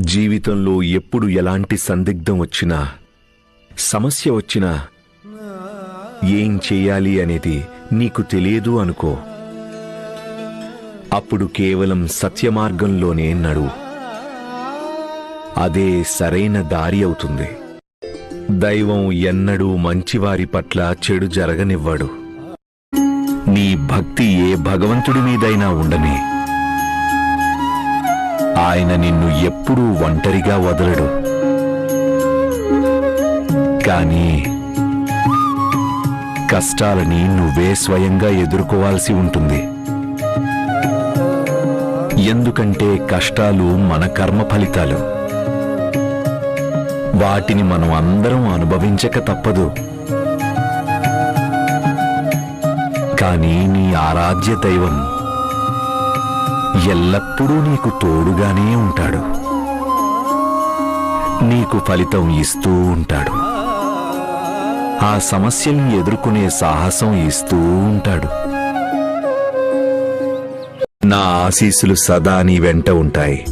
జీవితంలో ఎప్పుడు ఎలాంటి సందిగ్ధం వచ్చినా సమస్య వచ్చినా ఏం చేయాలి అనేది నీకు తెలియదు అనుకో. అప్పుడు కేవలం సత్యమార్గంలోనే నడువు అదే సరైన దారి అవుతుంది. దైవం ఎన్నడూ మంచివారి పట్ల చెడు జరగనివ్వడు. నీ భక్తి ఏ భగవంతుడి మీదైనా ఉండని. ఆయన నిన్ను ఎప్పుడూ ఒంటరిగా వదలడు. కానీ కష్టాలని నువ్వే స్వయంగా ఎదుర్కోవాల్సి ఉంటుంది. ఎందుకంటే కష్టాలు మన కర్మ ఫలితాలు. వాటిని మనం అందరం అనుభవించక తప్పదు. కానీ నీ ఆరాధ్య దైవం ఎల్లప్పుడూ నీకు తోడుగానే ఉంటాడు. నీకు ఫలితం ఇస్తూ ఉంటాడు. ఆ సమస్యల్ని ఎదుర్కొనే సాహసం ఇస్తూ ఉంటాడు. నా ఆశీస్సులు సదా నీ వెంట ఉంటాయి.